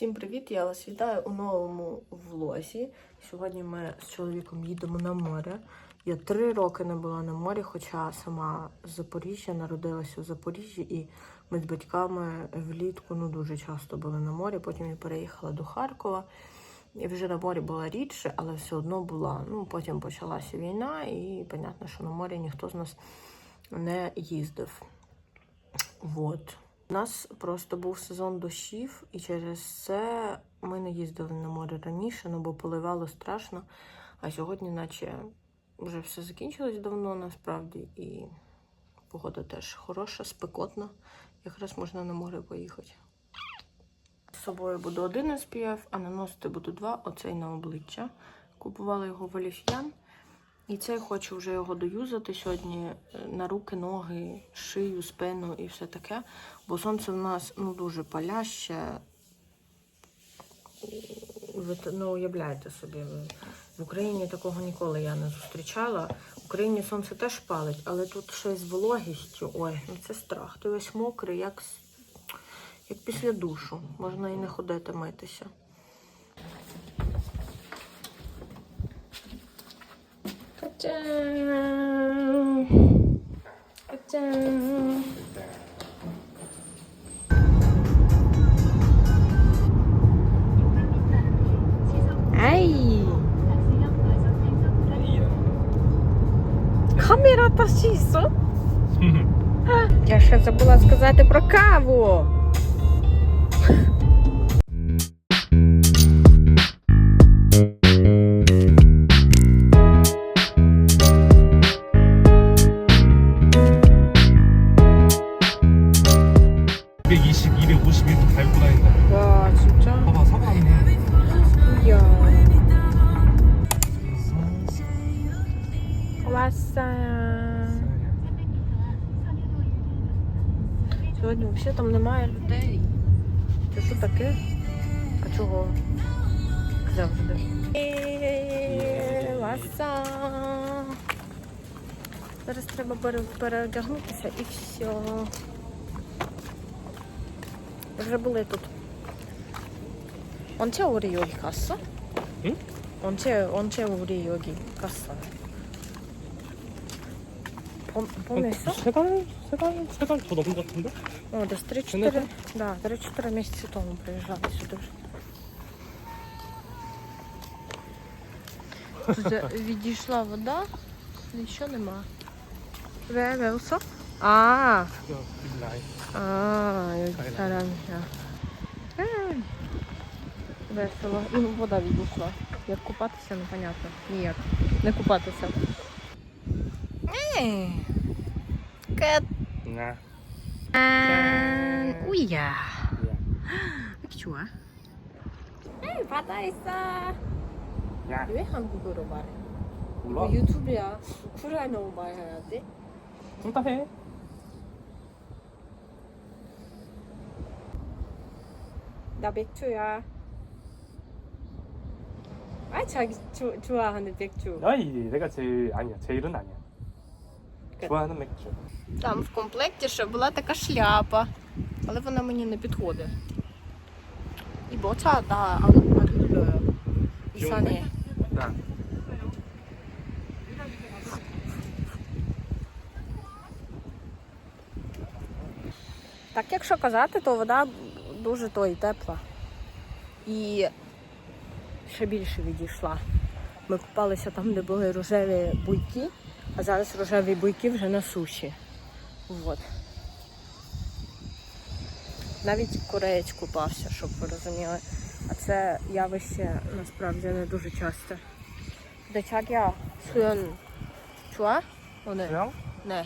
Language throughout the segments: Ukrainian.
Всім привіт! Я вас вітаю у новому влозі. Сьогодні ми з чоловіком їдемо на море. Я три роки не була на морі, хоча сама з Запоріжжя народилася у Запоріжжі, і ми з батьками влітку ну дуже часто були на морі. Потім я переїхала до Харкова. І вже на морі була рідше, але все одно була. Ну, потім почалася війна, і понятно, що на морі ніхто з нас не їздив. Вот. У нас просто був сезон дощів, і через це ми не їздили на море раніше, ну бо поливало страшно. А сьогодні, наче вже все закінчилось давно, насправді, і погода теж хороша, спекотна. Якраз можна на море поїхати. З собою буду один SPF, а наносити буду два, оцей на обличчя. Купувала його в Оліф'ян. І цей хочу вже його доюзати сьогодні е, на руки, ноги, шию, спину і все таке. Бо сонце в нас ну, дуже паляще. Ви ну, уявляєте собі, в Україні такого ніколи я не зустрічала. В Україні сонце теж палить, але тут щось з вологістю. Ой, ну це страх. Ти весь мокрий, як, як після душу. Можна і не ходити митися. Та-дам! Та-дам! Камера та сісо? Я ще забула сказати про каву. Сьогодні взагалі там немає людей. Це що таке? А чого? Завжди. Е, Васа. Зараз треба пере- переодягнутися і все. Вже були тут. 언제 우리 여기 갔어? 응? 언제 언제 우리 여기 갔어? 봄 봄에서? 세 달? 세 달? 세 달 더 넘은 것 같은데? О, десь 3-4, да, 3-4 місяці тому приїжджали сюди вже. Тут відійшла вода, нічого нема. 왜, 왜 웃어? 아, 야, 라이. 아, 여기 아니, 사람이야. 음. Весело. Ну, вода відійшла. Як купатися, непонятно. Ніяк. Не купатися. 끝. 나. 짠. 우이야. 이렇게 좋아? 에이, 바다 있어. 야. 왜 한국어로 말해? 몰라. 뭐 유튜브야. 우크라이나로 말해야 돼? 둘다 해. 나 맥주야. 아 자기 조, 좋아하는 맥주. 아니 내가 제일 아니야 제일은 아니야. Там в комплекті ще була така шляпа, але вона мені не підходить. І боця та і сани. Так, якщо казати, то вода дуже то і тепла. І ще більше відійшла. Ми купалися там, де були рожеві буйки. а зараз рожеві буйки вже на суші. Вот. Навіть кореєць купався, щоб ви розуміли. А це явище насправді не дуже часто. 근데 자기야 수연 좋아? 오늘? 그냥? 네.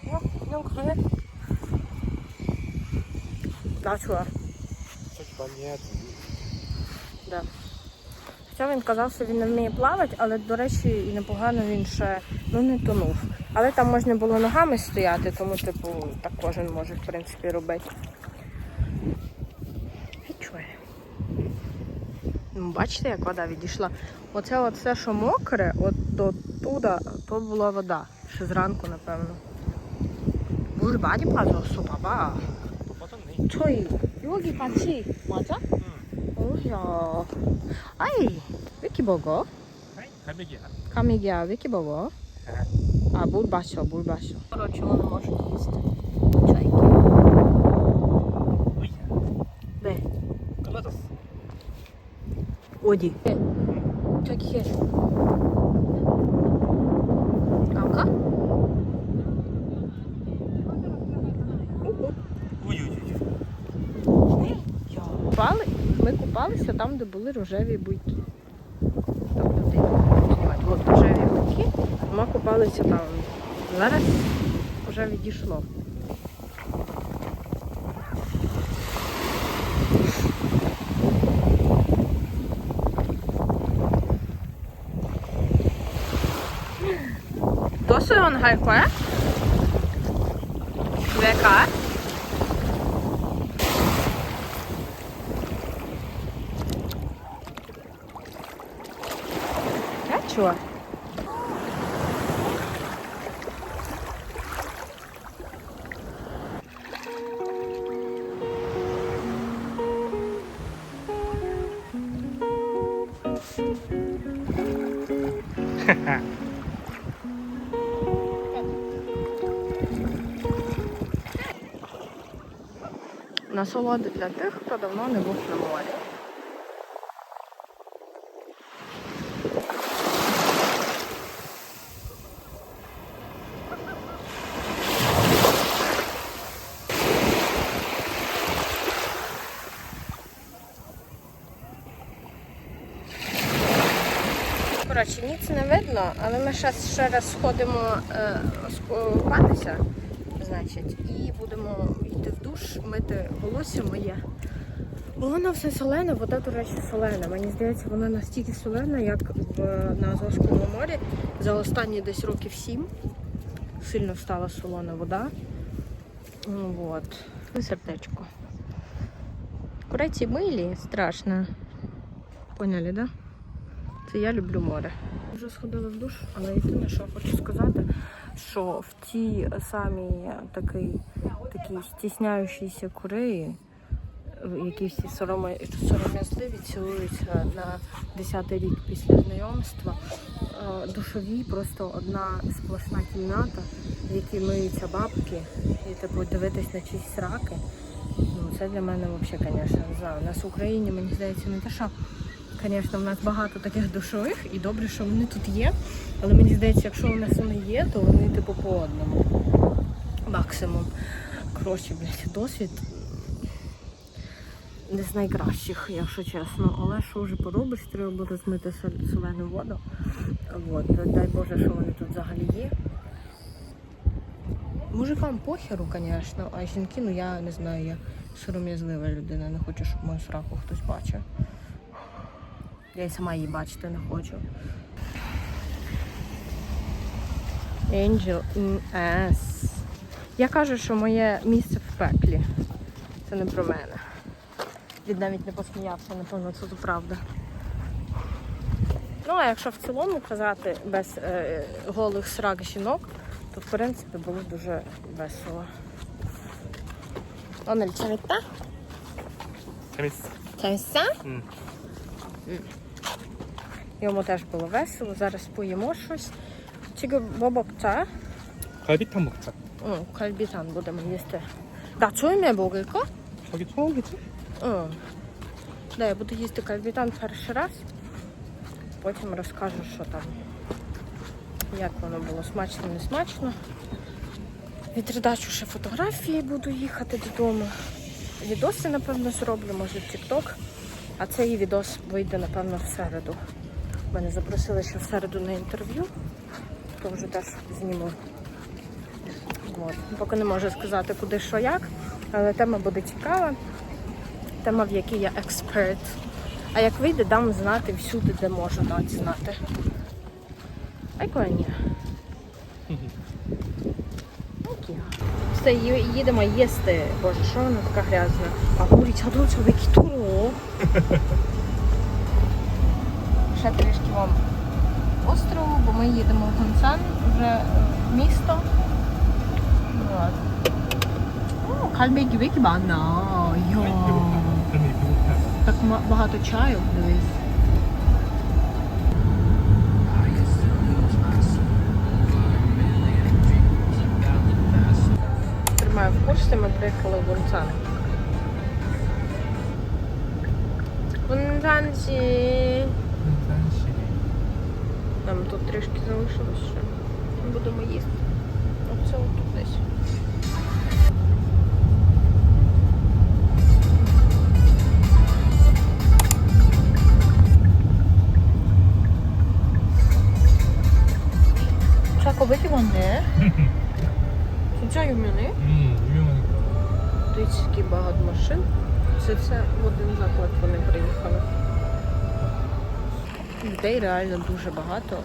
그냥, 그냥 그래. 나 좋아. 저기 많이 해야지. Да. Хоча він казав, що він не вміє плавати, але, до речі, і непогано він ще ну, не тонув. Але там можна було ногами стояти, тому типу, так кожен може в принципі, робити. Ну, бачите, як вода відійшла. Оце все, що мокре, от до туда, то була вода. Ще зранку, напевно. Бурбаді падала, супаба. Чой, йогі пачі, маця? Ujo. Ai, veki bogo. Kamigia, veki bogo. A ból basio, ból basio. Roczony może jest. Czajki. Be. Odi. Czekaj. Kamka? там, де були рожеві буйки. Тобто де От рожеві буйки, ми купалися там. Зараз вже відійшло. То, що він гайкує? Е? що. Насолоди для тих, хто давно не був на морі. Коротше, ніц не видно, але ми ще, ще раз сходимо е, значить, і будемо йти в душ, мити волосся моє. Бо воно все солене, вода, до речі, солена. Мені здається, вона настільки солена, як в, на Азовському морі за останні десь років сім. Сильно стала солона вода. Ну. І сердечко. Куреці милі, страшно. Поняли, да? Це я люблю море. Вже сходила в душ, але єдине, що хочу сказати, що в тій самій такий, такій стісняючійся Кореї, які всі сором'язливі цілуються на 10-й рік після знайомства, е, душовій просто одна сплошна кімната, в якій миються бабки, і типу дивитись на чиїсь сраки. Ну, це для мене взагалі, звісно, не знаю. У нас в Україні, мені здається, не те, що Звісно, в нас багато таких душових і добре, що вони тут є. Але мені здається, якщо у нас вони є, то вони типу по одному. Максимум. Коротше, блядь, досвід не з найкращих, якщо чесно. Але що вже поробиш, треба буде змити сол- солену воду. От, дай Боже, що вони тут взагалі є. Мужикам похеру, звісно, а жінки, ну я не знаю, я сором'язлива людина, не хочу, щоб мою сраку хтось бачив. Я й сама її бачити не хочу. Angel in S. Я кажу, що моє місце в пеклі. Це не про мене. Він навіть не посміявся, напевно, це то правда. Ну, а якщо в цілому казати без е, голих срак жінок, то в принципі було дуже весело. Онель, 재밌다? 재밌어. 재밌어? 응. Йому теж було весело. Зараз поїмо щось. Тільки бобокця. 갈비탕 먹자. 응, 갈비산 будемо їсти. 나초임에 먹을까? 저기 처음이지? 응. Да, я буду їсти кальбітан перший раз. Потім розкажу, що там. Як воно було, смачно, не смачно. Відредачу ще фотографії, буду їхати додому. Відоси, напевно, зроблю, може, в TikTok. А цей відос вийде, напевно, в середу. Мене запросили ще в середу на інтерв'ю, то вже теж зніму. От. Поки не можу сказати, куди що як, але тема буде цікава, тема, в якій я експерт. А як вийде, дам знати всюди, де можу дати знати. Айконі. Все, їдемо їсти. Боже, що вона така грязна? А говорить, а до цього ще трішки вам острову, бо ми їдемо в Гонсан, вже в місто. О, кальбейки. Так багато чаю, дивись. Тримаю в курсі, ми приїхали в Гонсан. Гонзанці. 한시. Нам тут трішки залишилось ще. Будемо їсти. Оце отут десь. Людей реально дуже багато.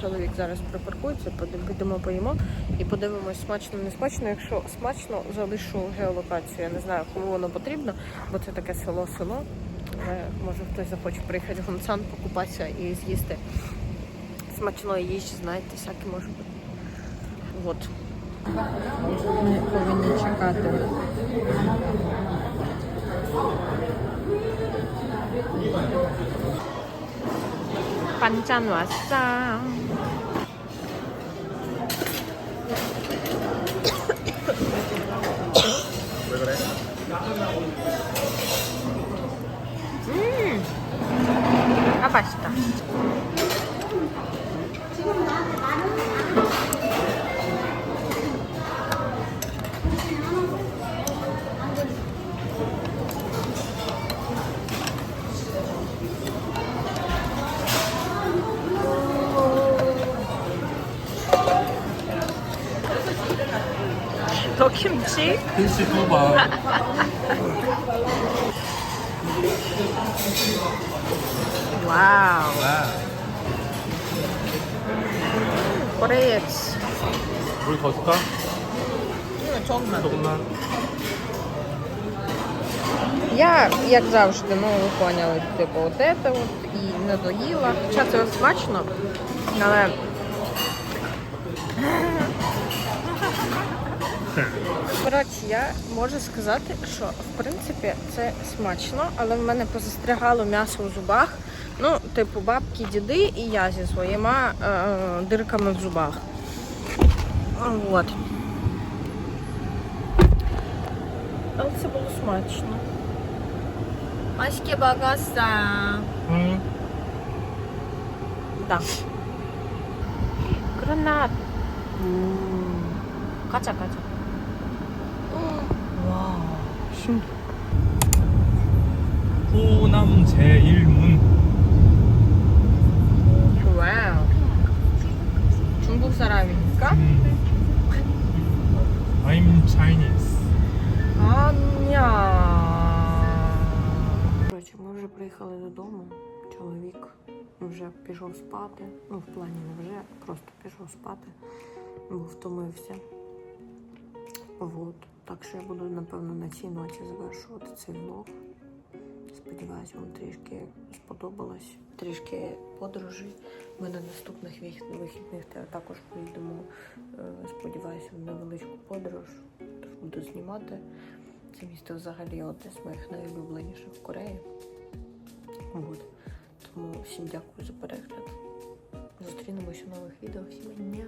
Чоловік зараз припаркується, підемо поїмо і подивимось, смачно не смачно. Якщо смачно, залишу геолокацію. Я не знаю, кому воно потрібно, бо це таке село-село. Може хтось захоче приїхати в Гонсан, покупатися і з'їсти смачної їжі, знаєте, всяке може бути. От. Ми повинні чекати. 반찬 왔어. 왜 그래? 음, 아 맛있다. 너 김치? 한시 소바. 와우. 와. 코레이츠. 물 더 줄까? 조금만. 조금만. Я, як завжди, ну ви поняли, типу, от це от і не доїла. Хоча це смачно, але. Коротше, я можу сказати, що в принципі це смачно, але в мене позастрягало м'ясо у зубах. Ну, типу, бабки, діди і я зі своїми е дирками в зубах. От. Але це було смачно. Маське багаса. Так. Гранат. Кача-кача. 신. 호남 제1문. 와우. 중국 사람입니까? 음. I'm Chinese. 아니야. Коротше, ми вже приїхали додому. Чоловік вже пішов спати. Ну, в плані не вже, просто пішов спати, бо втомився. Вот. так що я буду, напевно, на цій ноті завершувати цей влог. Сподіваюсь, вам трішки сподобалось. Трішки подорожі. Ми на наступних вихідних також поїдемо. е, Сподіваюся, в невеличку подорож. Тож буду знімати. Це місто взагалі одне з моїх найулюбленіших в Кореї. От. Тому всім дякую за перегляд. Зустрінемося у нових відео. Всім дня!